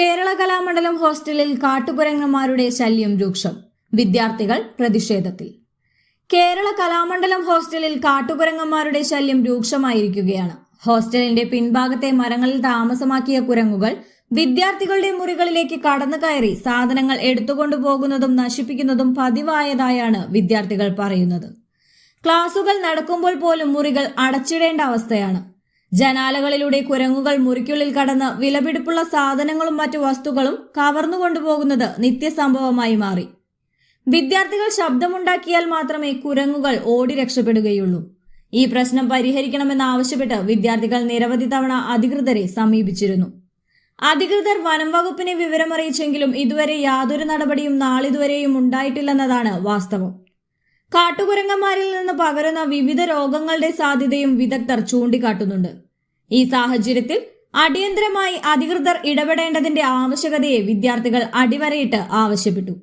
കേരള കലാമണ്ഡലം ഹോസ്റ്റലിൽ കാട്ടുകുരങ്ങന്മാരുടെ ശല്യം രൂക്ഷം. വിദ്യാർത്ഥികൾ പ്രതിഷേധത്തിൽ. കേരള കലാമണ്ഡലം ഹോസ്റ്റലിൽ കാട്ടുകുരങ്ങന്മാരുടെ ശല്യം രൂക്ഷമായിരിക്കുകയാണ്. ഹോസ്റ്റലിന്റെ പിൻഭാഗത്തെ മരങ്ങളിൽ താമസമാക്കിയ കുരങ്ങുകൾ വിദ്യാർത്ഥികളുടെ മുറികളിലേക്ക് കടന്നു കയറി സാധനങ്ങൾ എടുത്തുകൊണ്ടു പോകുന്നതും നശിപ്പിക്കുന്നതും പതിവായതായാണ് വിദ്യാർത്ഥികൾ പറയുന്നത്. ക്ലാസുകൾ നടക്കുമ്പോൾ പോലും മുറികൾ അടച്ചിടേണ്ട അവസ്ഥയാണ്. ജനാലകളിലൂടെ കുരങ്ങുകൾ മുറിക്കുള്ളിൽ കടന്ന് വിലപിടിപ്പുള്ള സാധനങ്ങളും മറ്റു വസ്തുക്കളും കവർന്നു കൊണ്ടുപോകുന്നത് നിത്യസംഭവമായി മാറി. വിദ്യാർത്ഥികൾ ശബ്ദമുണ്ടാക്കിയാൽ മാത്രമേ കുരങ്ങുകൾ ഓടി രക്ഷപ്പെടുകയുള്ളൂ. ഈ പ്രശ്നം പരിഹരിക്കണമെന്നാവശ്യപ്പെട്ട് വിദ്യാർത്ഥികൾ നിരവധി തവണ അധികൃതരെ സമീപിച്ചിരുന്നു. അധികൃതർ വനം വകുപ്പിനെ വിവരമറിയിച്ചെങ്കിലും ഇതുവരെ യാതൊരു നടപടിയും നാളിതുവരെയും ഉണ്ടായിട്ടില്ലെന്നതാണ് വാസ്തവം. കാട്ടുകുരങ്ങന്മാരിൽ നിന്ന് പകരുന്ന വിവിധ രോഗങ്ങളുടെ സാധ്യതയും വിദഗ്ധർ ചൂണ്ടിക്കാട്ടുന്നുണ്ട്. ഈ സാഹചര്യത്തിൽ അടിയന്തരമായി അധികൃതർ ഇടപെടേണ്ടതിന്റെ ആവശ്യകതയെ വിദ്യാർത്ഥികൾ അടിവരയിട്ട് ആവശ്യപ്പെട്ടു.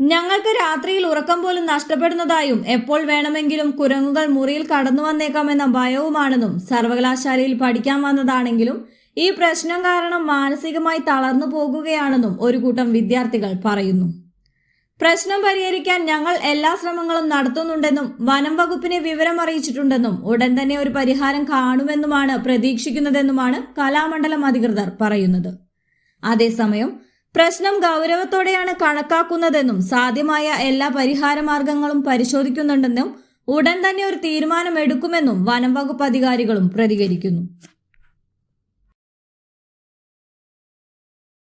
ഞങ്ങൾക്ക് രാത്രിയിൽ ഉറക്കം പോലും നഷ്ടപ്പെടുന്നതായും എപ്പോൾ വേണമെങ്കിലും കുരങ്ങുകൾ മുറിയിൽ കടന്നു വന്നേക്കാമെന്ന ഭയവുമാണെന്നും സർവകലാശാലയിൽ പഠിക്കാൻ വന്നതാണെങ്കിലും ഈ പ്രശ്നം കാരണം മാനസികമായി തളർന്നു പോകുകയാണെന്നും ഒരു കൂട്ടം വിദ്യാർത്ഥികൾ പറയുന്നു. പ്രശ്നം പരിഹരിക്കാൻ ഞങ്ങൾ എല്ലാ ശ്രമങ്ങളും നടത്തുന്നുണ്ടെന്നും വനം വകുപ്പിനെ വിവരം അറിയിച്ചിട്ടുണ്ടെന്നും ഉടൻ തന്നെ ഒരു പരിഹാരം കാണുമെന്നുമാണ് പ്രതീക്ഷിക്കുന്നതെന്നുമാണ് കലാമണ്ഡലം അധികൃതർ പറയുന്നത്. അതേസമയം പ്രശ്നം ഗൗരവത്തോടെയാണ് കണക്കാക്കുന്നതെന്നും സാധ്യമായ എല്ലാ പരിഹാര മാർഗങ്ങളും പരിശോധിക്കുന്നുണ്ടെന്നും ഉടൻ തന്നെ ഒരു തീരുമാനമെടുക്കുമെന്നും വനം വകുപ്പ് അധികാരികളും പ്രതികരിക്കുന്നു.